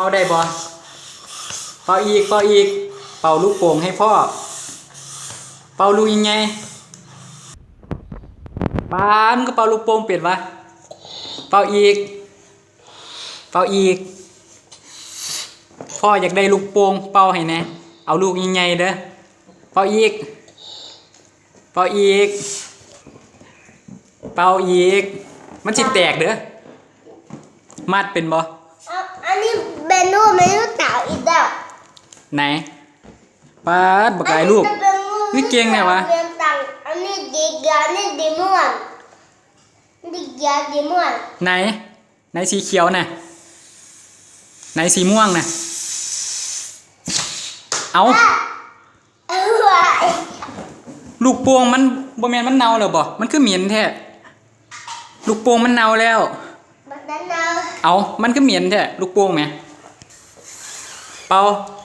ป่าได้บ่เป่าอีกเป่าอีก เป่าลูกโป่งให้พ่อ เป่าลูกยังไงปานก็เป่าลูกโป่งเป็ดวะเป่าอีก เป่าอีก พ่ออยากได้ลูกโป่งเป่าให้แน่เอาลูกยังไงเด้อ เป่าอีก เป่าอีก เป่าอีก มันสิแตกเด้อ มัดเป็นบ่ อาอันนี้เบนนูเมนูเต่าอีกแล้วไหนปาดบักหลายลูกอันนี้จะเป็นงูนี่เก่งเนี่ยวะเรียนตังอันนี้ดีเกียร์อันนี้ดีม่วนดีเกียร์ดีม่วนไหน ไหนสีเขียวน่ะไหนสีม่วงน่ะเอาอะเอาไว้ลูกโป่งมันบ่แม่นมันเน่าแล้วบ่มันคือเหม็นแท้ลูกโป่งมันเน่าแล้วบัดนั้น เอามันก็เหมียนแท้ลูกโป่งไหมเป่า